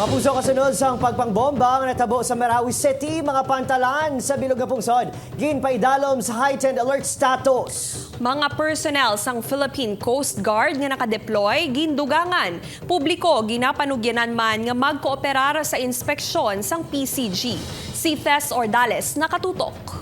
Mga puso kasunod sa pagpangbomba nga natabo sa Marawi City, mga pantalan sa bilog na pungsod. Ginpaidalom sa heightened alert status. Mga personnel sang Philippine Coast Guard nga nakadeploy gindugangan. Publiko ginapanugyanan man nga magkooperar sa inspeksyon sang PCG. Si Tess Ordales nakatutok.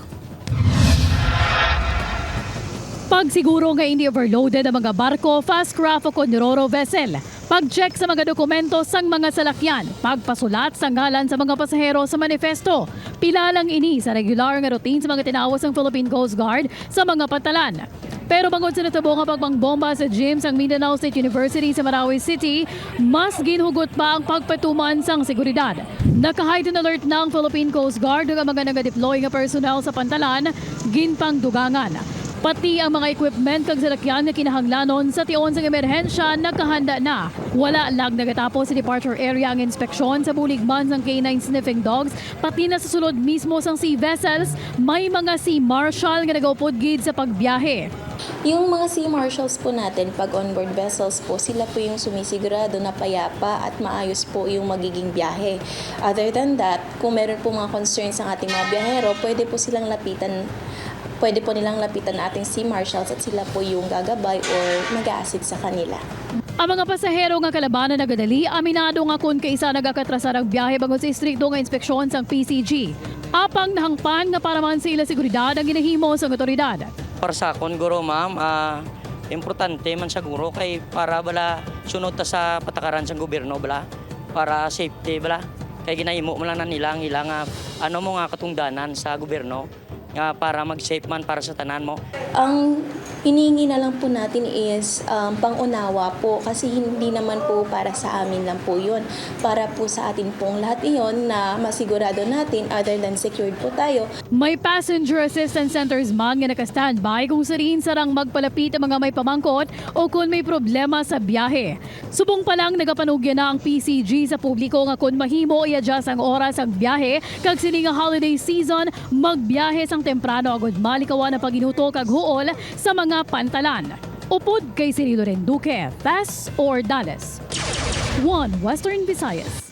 Pagsiguro nga hindi overloaded ang mga barko, fast craft o konroro vessel. Pag-check sa mga dokumento sang mga salakyan. Pagpasulat sa ngalan sa mga pasahero sa manifesto. Pilalang ini sa regular nga routine sa mga tinawas ng Philippine Coast Guard sa mga pantalan. Pero bangod sa natabo nga pagpangbomba sa gym sang Mindanao State University sa Marawi City, mas ginhugot pa ang pagpatuman sang seguridad. Naka-heightened alert ang Philippine Coast Guard ang mga naga-deploy nga personnel sa pantalan, ginpang dugangan. Pati ang mga equipment kag salakyan nga kinahanglanon sa tion sang emerhensya nakahanda na. Wala lag nagatapos sa departure area ang inspeksyon sa buligman sang K9 sniffing dogs pati na sa sulod mismo sang sea vessels may mga sea marshal nga nagaupod gid sa pagbiyahe. Yung mga sea marshals po natin, pag onboard vessels po, sila po yung sumisigurado na payapa at maayos po yung magiging biyahe. Other than that, kung meron po mga concerns ang ating mga biyahero, pwede po silang lapitan pwede po nilang lapitan na ating sea marshals at sila po yung gagabay or mag-a-assist sa kanila. Ang mga pasahero nga kalabanan nagadali, aminado nga kun kaisa nagakatrasar ang biyahe bangod sa istrikto nga inspeksyon sang PCG. Apang nahangpan nga para man sa ila seguridad ang ginahimo sa otoridad. Para sa akon guro ma'am, ah, importante man sa guro kay para bala sunod ta sa patakaran sa gobyerno bala para safety bala kay ginahimo mo lang na nila ang ilang ah, ano mo nga katungdanan sa gobyerno nga para mag-safe man para sa tanan mo. Ang hinihingi na lang po natin is um, pangunawa po kasi hindi naman po para sa amin lang po yun. Para po sa atin pong lahat iyon na masigurado natin other than secured po tayo, May passenger assistance centers man nga naka-standby kung sarin sarang magpalapit ang mga may pamangkot o kung may problema sa biyahe. Subong pa lang nagapanugyan na ang PCG sa publiko nga kung mahimo i-adjust ang oras ang biyahe kag sini nga holiday season magbiyahe sang temprano agud malikawan na paginuto kag huol sa mga pantalan. Upod kay Cirilo Renduque, Fast or Dallas. One Western Visayas.